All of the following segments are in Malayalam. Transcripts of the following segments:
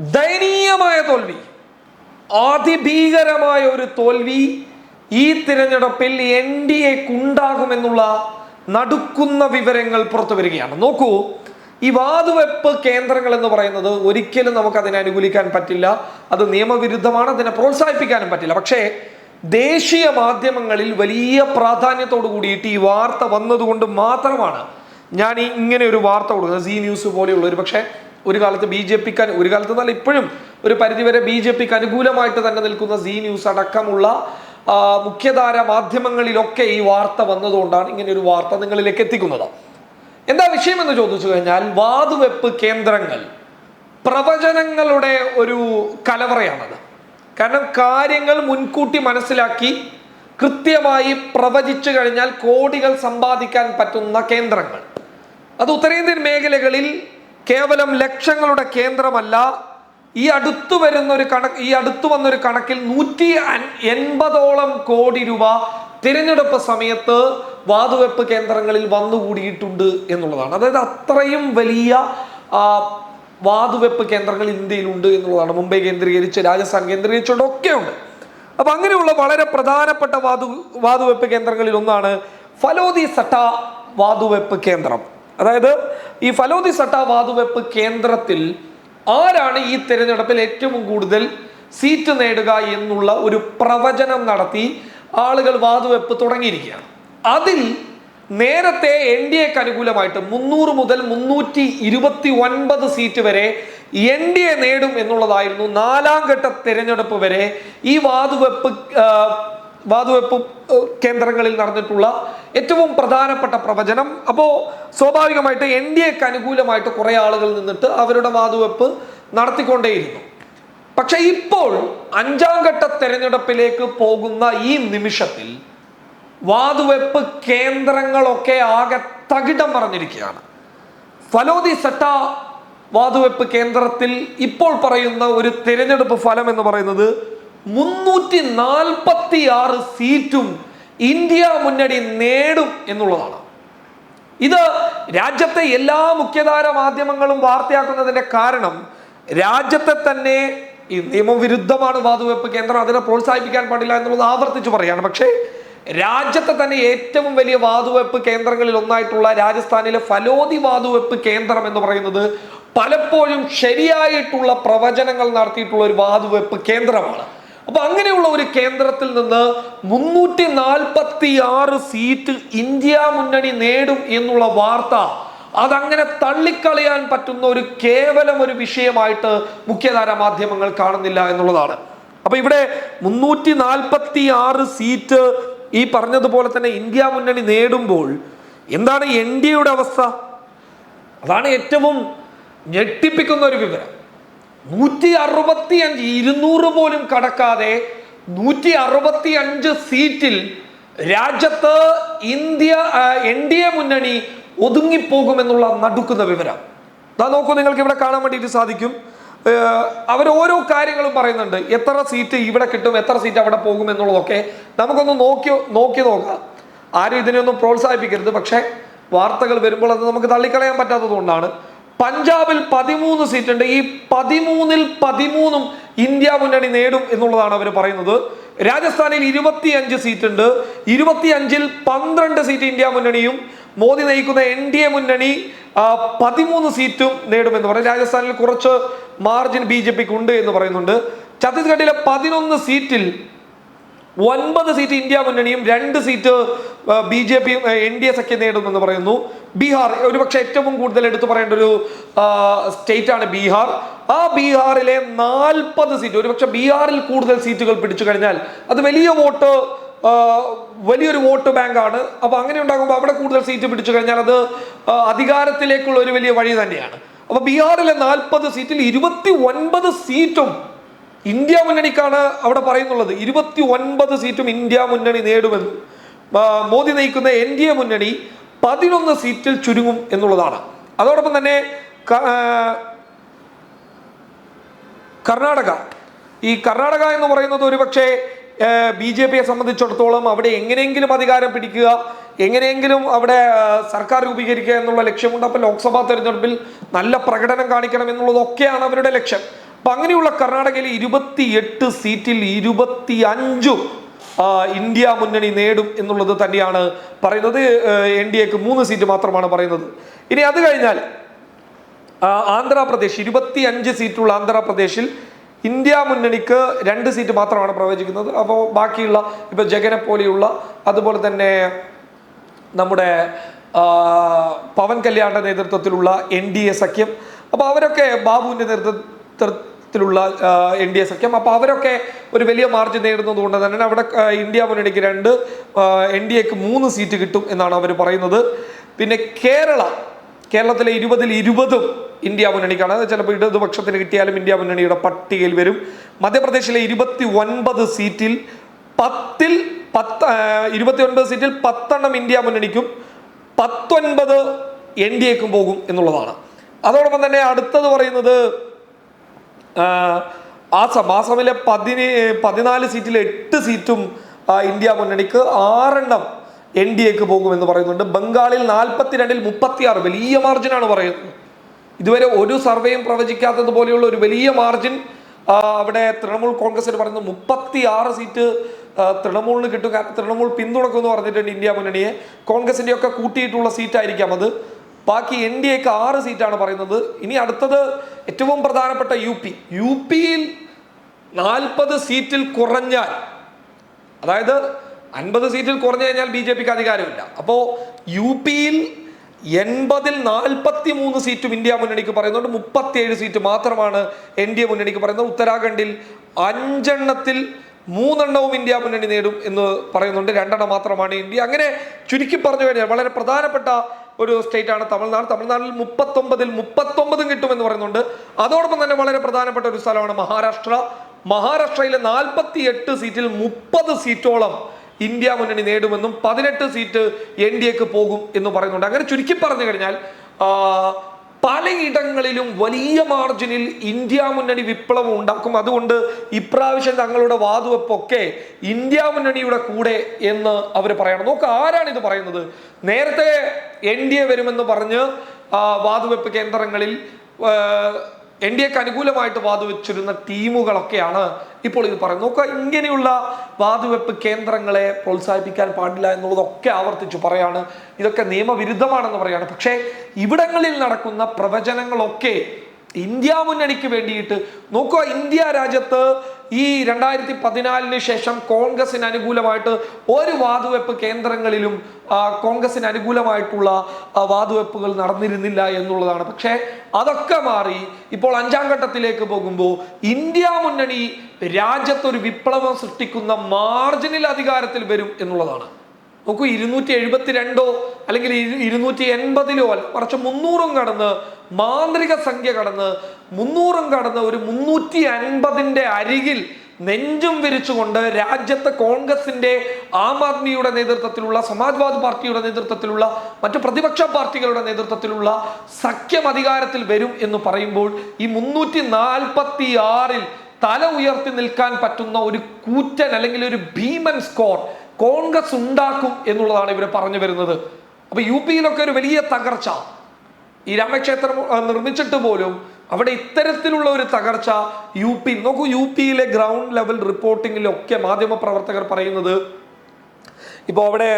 ദയനീയമായ തോൽവി. അതിഭീകരമായ ഒരു തോൽവി ഈ തിരഞ്ഞെടുപ്പിൽ എൻ ഡി എക്കുണ്ടാകുമെന്നുള്ള നടുക്കുന്ന വിവരങ്ങൾ പുറത്തു വരികയാണ്. നോക്കൂ ഈ വാതുവെപ്പ് കേന്ദ്രങ്ങൾ എന്ന് പറയുന്നത് ഒരിക്കലും നമുക്ക് അതിനെ അനുകൂലിക്കാൻ പറ്റില്ല. അത് നിയമവിരുദ്ധമാണ് അതിനെ പ്രോത്സാഹിപ്പിക്കാനും പറ്റില്ല. പക്ഷേ ദേശീയ മാധ്യമങ്ങളിൽ വലിയ പ്രാധാന്യത്തോടു കൂടിയിട്ട് ഈ വാർത്ത വന്നതുകൊണ്ട് മാത്രമാണ് ഞാൻ ഇങ്ങനെ ഒരു വാർത്ത കൊടുക്കുന്നത്. സി ന്യൂസ് പോലെയുള്ള ഒരു പക്ഷേ ഒരു കാലത്ത് ബി ജെ പിക്ക് ഒരു കാലത്ത് എന്നാൽ ഇപ്പോഴും ഒരു പരിധിവരെ ബി ജെ പിക്ക് അനുകൂലമായിട്ട് തന്നെ നിൽക്കുന്ന സി ന്യൂസ് അടക്കമുള്ള മുഖ്യധാര മാധ്യമങ്ങളിലൊക്കെ ഈ വാർത്ത വന്നതുകൊണ്ടാണ് ഇങ്ങനെ ഒരു വാർത്ത നിങ്ങളിലേക്ക് എത്തിക്കുന്നത്. എന്താ വിഷയം എന്ന് ചോദിച്ചു കഴിഞ്ഞാൽ വാതുവെപ്പ് കേന്ദ്രങ്ങൾ പ്രവചനങ്ങളുടെ ഒരു കലവറയാണത്. കാരണം കാര്യങ്ങൾ മുൻകൂട്ടി മനസ്സിലാക്കി കൃത്യമായി പ്രവചിച്ചു കഴിഞ്ഞാൽ കോടികൾ സമ്പാദിക്കാൻ പറ്റുന്ന കേന്ദ്രങ്ങൾ. അത് ഉത്തരേന്ത്യൻ മേഖലകളിൽ കേവലം ലക്ഷങ്ങളുടെ കേന്ദ്രമല്ല ഈ അടുത്തു വരുന്ന ഒരു കണക്ക് ഈ അടുത്തു വന്നൊരു കണക്കിൽ നൂറ്റി എൺപതോളം കോടി രൂപ തിരഞ്ഞെടുപ്പ് സമയത്ത് വാതുവെപ്പ് കേന്ദ്രങ്ങളിൽ വന്നുകൂടിയിട്ടുണ്ട് എന്നുള്ളതാണ്. അതായത് അത്രയും വലിയ വാതുവെപ്പ് കേന്ദ്രങ്ങൾ ഇന്ത്യയിലുണ്ട് എന്നുള്ളതാണ്. മുംബൈ കേന്ദ്രീകരിച്ച് രാജസ്ഥാൻ കേന്ദ്രീകരിച്ചുകൊണ്ട് ഒക്കെയുണ്ട്. അപ്പൊ അങ്ങനെയുള്ള വളരെ പ്രധാനപ്പെട്ട വാതു വാതുവെപ്പ് കേന്ദ്രങ്ങളിൽ ഒന്നാണ് ഫലോദി സട്ട വാതുവെപ്പ് കേന്ദ്രം. അതായത് ഈ ഫലോദി സട്ട വാതുവെപ്പ് കേന്ദ്രത്തിൽ ആരാണ് ഈ തിരഞ്ഞെടുപ്പിൽ ഏറ്റവും കൂടുതൽ സീറ്റ് നേടുക എന്നുള്ള ഒരു പ്രവചനം നടത്തി ആളുകൾ വാതുവെപ്പ് തുടങ്ങിയിരിക്കുകയാണ്. അതിൽ നേരത്തെ എൻ ഡി എക്ക് അനുകൂലമായിട്ട് മുന്നൂറ് മുതൽ മുന്നൂറ്റി ഇരുപത്തി ഒൻപത് സീറ്റ് വരെ എൻ ഡി എ നേടും എന്നുള്ളതായിരുന്നു നാലാം ഘട്ട തിരഞ്ഞെടുപ്പ് വരെ ഈ വാതുവെപ്പ് വാതുവെപ്പ് കേന്ദ്രങ്ങളിൽ നടന്നിട്ടുള്ള ഏറ്റവും പ്രധാനപ്പെട്ട പ്രവചനം. അപ്പോൾ സ്വാഭാവികമായിട്ട് എൻ ഡി എക്ക് അനുകൂലമായിട്ട് കുറേ ആളുകൾ നിന്നിട്ട് അവരുടെ വാതുവെപ്പ് നടത്തിക്കൊണ്ടേയിരുന്നു. പക്ഷെ ഇപ്പോൾ അഞ്ചാം ഘട്ട തെരഞ്ഞെടുപ്പിലേക്ക് പോകുന്ന ഈ നിമിഷത്തിൽ വാതുവെപ്പ് കേന്ദ്രങ്ങളൊക്കെ ആകെ തകിടം മറിഞ്ഞിരിക്കുകയാണ്. ഫലോദി സട്ട വാതുവെപ്പ് കേന്ദ്രത്തിൽ ഇപ്പോൾ പറയുന്ന ഒരു തിരഞ്ഞെടുപ്പ് ഫലം എന്ന് പറയുന്നത് മുന്നൂറ്റി നാൽപ്പത്തി ആറ് സീറ്റും ഇന്ത്യ മുന്നണി നേടും എന്നുള്ളതാണ്. ഇത് രാജ്യത്തെ എല്ലാ മുഖ്യധാര മാധ്യമങ്ങളും വാർത്തയാക്കുന്നതിന്റെ കാരണം രാജ്യത്തെ തന്നെ ഈ നിയമവിരുദ്ധമാണ് വാതുവെപ്പ് കേന്ദ്രം അതിനെ പ്രോത്സാഹിപ്പിക്കാൻ പാടില്ല എന്നുള്ളത് ആവർത്തിച്ചു പറയാണ് പക്ഷേ രാജ്യത്തെ തന്നെ ഏറ്റവും വലിയ വാതുവെപ്പ് കേന്ദ്രങ്ങളിൽ ഒന്നായിട്ടുള്ള രാജസ്ഥാനിലെ ഫലോദി വാതുവെപ്പ് കേന്ദ്രം എന്ന് പറയുന്നത് പലപ്പോഴും ശരിയായിട്ടുള്ള പ്രവചനങ്ങൾ നടത്തിയിട്ടുള്ള ഒരു വാതുവെപ്പ് കേന്ദ്രമാണ്. അപ്പൊ അങ്ങനെയുള്ള ഒരു കേന്ദ്രത്തിൽ നിന്ന് മുന്നൂറ്റി നാൽപ്പത്തി ആറ് സീറ്റ് ഇന്ത്യ മുന്നണി നേടും എന്നുള്ള വാർത്ത അതങ്ങനെ തള്ളിക്കളയാൻ പറ്റുന്ന ഒരു കേവലം ഒരു വിഷയമായിട്ട് മുഖ്യധാര മാധ്യമങ്ങൾ കാണുന്നില്ല എന്നുള്ളതാണ്. അപ്പൊ ഇവിടെ മുന്നൂറ്റി നാൽപ്പത്തി ആറ് സീറ്റ് ഈ പറഞ്ഞതുപോലെ തന്നെ ഇന്ത്യ മുന്നണി നേടുമ്പോൾ എന്താണ് എൻ ഡി എയുടെ അവസ്ഥ? അതാണ് ഏറ്റവും ഞെട്ടിപ്പിക്കുന്ന ഒരു വിവരം. നൂറ്റി അറുപത്തി അഞ്ച് ഇരുന്നൂറ് പോലും കടക്കാതെ നൂറ്റി അറുപത്തി അഞ്ച് സീറ്റിൽ രാജ്യത്ത് ഇന്ത്യ എൻ ഡി എ മുന്നണി ഒതുങ്ങിപ്പോകുമെന്നുള്ള നടുക്കുന്ന വിവരം. ഇതാ നോക്കൂ നിങ്ങൾക്ക് ഇവിടെ കാണാൻ വേണ്ടിയിട്ട് സാധിക്കും. അവർ ഓരോ കാര്യങ്ങളും പറയുന്നുണ്ട്. എത്ര സീറ്റ് ഇവിടെ കിട്ടും എത്ര സീറ്റ് അവിടെ പോകും എന്നുള്ളതൊക്കെ നമുക്കൊന്ന് നോക്കി നോക്കി നോക്കാം. ആരും ഇതിനെയൊന്നും പ്രോത്സാഹിപ്പിക്കരുത്. പക്ഷേ വാർത്തകൾ വരുമ്പോൾ അത് നമുക്ക് തള്ളിക്കളയാൻ പറ്റാത്തത് കൊണ്ടാണ് പഞ്ചാബിൽ പതിമൂന്ന് സീറ്റ് ഉണ്ട് ഈ പതിമൂന്നിൽ പതിമൂന്നും ഇന്ത്യ മുന്നണി നേടും എന്നുള്ളതാണ് അവർ പറയുന്നത്. രാജസ്ഥാനിൽ ഇരുപത്തിയഞ്ച് സീറ്റ് ഉണ്ട് ഇരുപത്തിയഞ്ചിൽ പന്ത്രണ്ട് സീറ്റ് ഇന്ത്യ മുന്നണിയും. മോദി നയിക്കുന്ന എൻ ഡി എ മുന്നണി പതിമൂന്ന് സീറ്റും നേടുമെന്ന് പറയും. രാജസ്ഥാനിൽ കുറച്ച് മാർജിൻ ബി ജെ പിക്ക് ഉണ്ട് എന്ന് പറയുന്നുണ്ട്. ഛത്തീസ്ഗഡിലെ പതിനൊന്ന് സീറ്റിൽ ഒൻപത് സീറ്റ് ഇന്ത്യ മുന്നണിയും രണ്ട് സീറ്റ് ബി ജെ പിയും എൻ ഡി എ സഖ്യം നേടുമെന്ന് പറയുന്നു. ബീഹാർ ഒരുപക്ഷെ ഏറ്റവും കൂടുതൽ എടുത്തു പറയേണ്ട ഒരു സ്റ്റേറ്റ് ആണ് ബീഹാർ. ആ ബീഹാറിലെ നാൽപ്പത് സീറ്റ് ഒരുപക്ഷെ ബീഹാറിൽ കൂടുതൽ സീറ്റുകൾ പിടിച്ചു കഴിഞ്ഞാൽ അത് വലിയ വോട്ട് വലിയൊരു വോട്ട് ബാങ്കാണ്. അപ്പൊ അങ്ങനെ ഉണ്ടാകുമ്പോൾ അവിടെ കൂടുതൽ സീറ്റ് പിടിച്ചു കഴിഞ്ഞാൽ അത് അധികാരത്തിലേക്കുള്ള ഒരു വലിയ വഴി തന്നെയാണ്. അപ്പൊ ബീഹാറിലെ നാൽപ്പത് സീറ്റിൽ ഇരുപത്തി ഒൻപത് സീറ്റും ഇന്ത്യ മുന്നണിക്കാണ് അവിടെ പറയുന്നുള്ളത്. ഇരുപത്തി ഒൻപത് സീറ്റും ഇന്ത്യ മുന്നണി നേടുമെന്ന്. മോദി നയിക്കുന്ന എൻ ഡി എ മുന്നണി പതിനൊന്ന് സീറ്റിൽ ചുരുങ്ങും എന്നുള്ളതാണ്. അതോടൊപ്പം തന്നെ കർണാടക. ഈ കർണാടക എന്ന് പറയുന്നത് ഒരുപക്ഷെ ബി ജെ പിയെ സംബന്ധിച്ചിടത്തോളം അവിടെ എങ്ങനെയെങ്കിലും അധികാരം പിടിക്കുക എങ്ങനെയെങ്കിലും അവിടെ സർക്കാർ രൂപീകരിക്കുക എന്നുള്ള ലക്ഷ്യമുണ്ട്. അപ്പോൾ ലോക്സഭാ തെരഞ്ഞെടുപ്പിൽ നല്ല പ്രകടനം കാണിക്കണം എന്നുള്ളതൊക്കെയാണ് അവരുടെ ലക്ഷ്യം. അപ്പൊ അങ്ങനെയുള്ള കർണാടകയിൽ ഇരുപത്തി എട്ട് സീറ്റിൽ ഇരുപത്തി അഞ്ചും ഇന്ത്യ മുന്നണി നേടും എന്നുള്ളത് തന്നെയാണ് പറയുന്നത്. എൻ ഡി എക്ക് മൂന്ന് സീറ്റ് മാത്രമാണ് പറയുന്നത്. ഇനി അത് കഴിഞ്ഞാൽ ആന്ധ്രാപ്രദേശ് ഇരുപത്തി അഞ്ച് സീറ്റുള്ള ആന്ധ്രാപ്രദേശിൽ ഇന്ത്യ മുന്നണിക്ക് രണ്ട് സീറ്റ് മാത്രമാണ് പ്രവചിക്കുന്നത്. അപ്പോൾ ബാക്കിയുള്ള ഇപ്പോൾ ജഗനെ പോലെയുള്ള അതുപോലെ തന്നെ നമ്മുടെ പവൻ കല്യാണിന്റെ നേതൃത്വത്തിലുള്ള എൻ ഡി എ സഖ്യം. അപ്പോൾ അവരൊക്കെ ബാബുവിന്റെ നേതൃത്വത്തിലുള്ള എൻ ഡി എ സഖ്യം. അപ്പോൾ അവരൊക്കെ ഒരു വലിയ മാർജിൻ നേടുന്നത് കൊണ്ട് തന്നെ അവിടെ ഇന്ത്യ മുന്നണിക്ക് രണ്ട് എൻ ഡി എക്ക് മൂന്ന് സീറ്റ് കിട്ടും എന്നാണ് അവർ പറയുന്നത്. പിന്നെ കേരള കേരളത്തിലെ ഇരുപതിൽ ഇരുപതും ഇന്ത്യ മുന്നണിക്കാണ്. ചിലപ്പോൾ ഇടതുപക്ഷത്തിന് കിട്ടിയാലും ഇന്ത്യ മുന്നണിയുടെ പട്ടികയിൽ വരും. മധ്യപ്രദേശിലെ ഇരുപത്തി ഒൻപത് സീറ്റിൽ പത്തിൽ പത്ത് ഇരുപത്തി ഒൻപത് സീറ്റിൽ പത്തെണ്ണം ഇന്ത്യ മുന്നണിക്കും പത്തൊൻപത് എൻ ഡി എക്കും പോകും എന്നുള്ളതാണ്. അതോടൊപ്പം തന്നെ അടുത്തത് പറയുന്നത് ആസം സമാസമിലെ പതിന പതിനാല് സീറ്റിൽ എട്ട് സീറ്റും ഇന്ത്യ മുന്നണിക്ക് ആറെണ്ണം എൻ ഡി എക്ക് പോകുമെന്ന് പറയുന്നുണ്ട്. ബംഗാളിൽ നാൽപ്പത്തിരണ്ടിൽ മുപ്പത്തിയാറ്. വലിയ മാർജിനാണ് പറയുന്നത്. ഇതുവരെ ഒരു സർവേയും പ്രവചിക്കാത്തതുപോലെയുള്ള ഒരു വലിയ മാർജിൻ അവിടെ തൃണമൂൽ കോൺഗ്രസിന് പറയുന്നത് മുപ്പത്തി ആറ് സീറ്റ് ആ, തൃണമൂലിന് കിട്ടും. കാരണം തൃണമൂൽ പിന്തുണക്കുമെന്ന് പറഞ്ഞിട്ടുണ്ട് ഇന്ത്യ മുന്നണിയെ. കോൺഗ്രസിന്റെയൊക്കെ കൂട്ടിയിട്ടുള്ള സീറ്റായിരിക്കാം അത്. ബാക്കി എൻ ഡി എക്ക് ആറ് സീറ്റാണ് പറയുന്നത്. ഇനി അടുത്തത് ഏറ്റവും പ്രധാനപ്പെട്ട യു പി യു പിയിൽ നാൽപ്പത് സീറ്റിൽ കുറഞ്ഞാൽ അതായത് അൻപത് സീറ്റിൽ കുറഞ്ഞു കഴിഞ്ഞാൽ ബി ജെ പിക്ക് അധികാരമില്ല. അപ്പോൾ യു പിയിൽ എൺപതിൽ നാൽപ്പത്തി മൂന്ന് സീറ്റും ഇന്ത്യ മുന്നണിക്ക് പറയുന്നുണ്ട്. മുപ്പത്തിയേഴ് സീറ്റ് മാത്രമാണ് എൻ ഡി എ മുന്നണിക്ക് പറയുന്നത്. ഉത്തരാഖണ്ഡിൽ അഞ്ചെണ്ണത്തിൽ മൂന്നെണ്ണവും ഇന്ത്യ മുന്നണി നേടും എന്ന് പറയുന്നുണ്ട്. രണ്ടെണ്ണം മാത്രമാണ് ഇന്ത്യ. അങ്ങനെ ചുരുക്കി പറഞ്ഞു കഴിഞ്ഞാൽ വളരെ പ്രധാനപ്പെട്ട ഒരു സ്റ്റേറ്റ് ആണ് തമിഴ്നാട്. തമിഴ്നാട്ടിൽ മുപ്പത്തൊമ്പതിൽ മുപ്പത്തൊമ്പതും കിട്ടുമെന്ന് പറയുന്നുണ്ട്. അതോടൊപ്പം തന്നെ വളരെ പ്രധാനപ്പെട്ട ഒരു സ്ഥലമാണ് മഹാരാഷ്ട്ര. മഹാരാഷ്ട്രയിലെ നാൽപ്പത്തി എട്ട് സീറ്റിൽ മുപ്പത് സീറ്റോളം ഇന്ത്യ മുന്നണി നേടുമെന്നും പതിനെട്ട് സീറ്റ് എൻ ഡി എക്ക് പോകും എന്ന് പറയുന്നുണ്ട്. അങ്ങനെ ചുരുക്കി പറഞ്ഞു കഴിഞ്ഞാൽ പലയിടങ്ങളിലും വലിയ മാർജിനിൽ ഇന്ത്യ മുന്നണി വിപ്ലവം ഉണ്ടാക്കും. അതുകൊണ്ട് ഇപ്രാവശ്യം തങ്ങളുടെ വാതുവെപ്പൊക്കെ ഇന്ത്യ മുന്നണിയുടെ കൂടെ എന്ന് അവർ പറയണം. നോക്ക് ആരാണ് ഇത് പറയുന്നത്? നേരത്തെ എൻ ഡി എ വരുമെന്ന് പറഞ്ഞ് വാതുവെപ്പ് കേന്ദ്രങ്ങളിൽ എൻ ഡി എക്ക് അനുകൂലമായിട്ട് വാതുവെച്ചിരുന്ന ടീമുകളൊക്കെയാണ് ഇപ്പോൾ ഇത് പറയുന്നത്. നോക്കുക ഇങ്ങനെയുള്ള വാതുവെപ്പ് കേന്ദ്രങ്ങളെ പ്രോത്സാഹിപ്പിക്കാൻ പാടില്ല എന്നുള്ളതൊക്കെ ആവർത്തിച്ചു പറയാണ്. ഇതൊക്കെ നിയമവിരുദ്ധമാണെന്ന് പറയാണ്. പക്ഷേ ഇവിടങ്ങളിൽ നടക്കുന്ന പ്രവചനങ്ങളൊക്കെ ഇന്ത്യ മുന്നണിക്ക് വേണ്ടിയിട്ട് നോക്കുക ഇന്ത്യ രാജ്യത്ത് ഈ രണ്ടായിരത്തി പതിനാലിന് ശേഷം കോൺഗ്രസിന് അനുകൂലമായിട്ട് ഒരു വാതുവെപ്പ് കേന്ദ്രങ്ങളിലും കോൺഗ്രസിന് അനുകൂലമായിട്ടുള്ള വാതുവെപ്പുകൾ നടന്നിരുന്നില്ല എന്നുള്ളതാണ്. പക്ഷേ അതൊക്കെ മാറി ഇപ്പോൾ അഞ്ചാം ഘട്ടത്തിലേക്ക് പോകുമ്പോൾ ഇന്ത്യ മുന്നണി രാജ്യത്ത് ഒരു വിപ്ലവം സൃഷ്ടിക്കുന്ന മാർജിനിൽ അധികാരത്തിൽ വരും എന്നുള്ളതാണ്. നോക്കൂ ഇരുന്നൂറ്റി എഴുപത്തിരണ്ടോ അല്ലെങ്കിൽ ഇരു- ഇരുന്നൂറ്റി എൺപതിലോ അല്ല കുറച്ച് മുന്നൂറും കടന്ന് മാന്ത്രിക സംഖ്യ കടന്ന് മുന്നൂറും കടന്ന് ഒരു മുന്നൂറ്റി അൻപതിന്റെ അരികിൽ നെഞ്ചും വിരിച്ചുകൊണ്ട് രാജ്യത്തെ കോൺഗ്രസിന്റെ ആം ആദ്മിയുടെ നേതൃത്വത്തിലുള്ള സമാജ്വാദി പാർട്ടിയുടെ നേതൃത്വത്തിലുള്ള മറ്റു പ്രതിപക്ഷ പാർട്ടികളുടെ നേതൃത്വത്തിലുള്ള സഖ്യം അധികാരത്തിൽ വരും എന്ന് പറയുമ്പോൾ ഈ മുന്നൂറ്റി നാൽപ്പത്തി ആറിൽ തല ഉയർത്തി നിൽക്കാൻ പറ്റുന്ന ഒരു കൂറ്റൻ അല്ലെങ്കിൽ ഒരു ഭീമൻ സ്കോർ കോൺഗ്രസ് ഉണ്ടാക്കും എന്നുള്ളതാണ് ഇവർ പറഞ്ഞു വരുന്നത്. അപ്പൊ യു പിയിലൊക്കെ ഒരു വലിയ തകർച്ച. ഈ രാമക്ഷേത്രം നിർമ്മിച്ചിട്ട് പോലും അവിടെ ഇത്തരത്തിലുള്ള ഒരു തകർച്ച യു പി നോക്കൂ യു പിയിലെ ഗ്രൗണ്ട് ലെവൽ റിപ്പോർട്ടിങ്ങിലൊക്കെ മാധ്യമ പ്രവർത്തകർ പറയുന്നത് ഇപ്പോൾ അവിടെ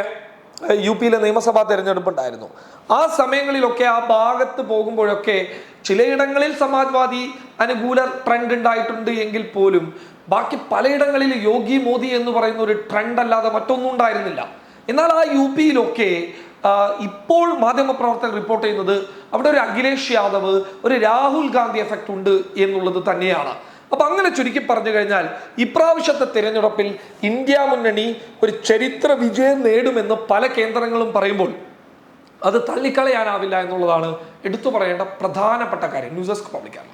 യു പിയിലെ നിയമസഭാ തെരഞ്ഞെടുപ്പ് ഉണ്ടായിരുന്നു ആ സമയങ്ങളിലൊക്കെ ആ ഭാഗത്ത് പോകുമ്പോഴൊക്കെ ചിലയിടങ്ങളിൽ സമാജ്വാദി അനുകൂല ട്രെൻഡ് ഉണ്ടായിട്ടുണ്ട് എങ്കിൽ പോലും ബാക്കി പലയിടങ്ങളിൽ യോഗി മോദി എന്ന് പറയുന്ന ഒരു ട്രെൻഡ് അല്ലാതെ മറ്റൊന്നും ഉണ്ടായിരുന്നില്ല. എന്നാൽ ആ യു പിയിലൊക്കെ ഇപ്പോൾ മാധ്യമപ്രവർത്തകർ റിപ്പോർട്ട് ചെയ്യുന്നത് അവിടെ ഒരു അഖിലേഷ് യാദവ് ഒരു രാഹുൽ ഗാന്ധി എഫക്റ്റ് ഉണ്ട് എന്നുള്ളത് തന്നെയാണ്. അപ്പൊ അങ്ങനെ ചുരുക്കി പറഞ്ഞു കഴിഞ്ഞാൽ ഇപ്രാവശ്യത്തെ തിരഞ്ഞെടുപ്പിൽ ഇന്ത്യ മുന്നണി ഒരു ചരിത്ര വിജയം നേടുമെന്ന് പല കേന്ദ്രങ്ങളും പറയുമ്പോൾ അത് തള്ളിക്കളയാനാവില്ല എന്നുള്ളതാണ് എടുത്തു പറയേണ്ട പ്രധാനപ്പെട്ട കാര്യം. News desk പബ്ലിക്കാണ്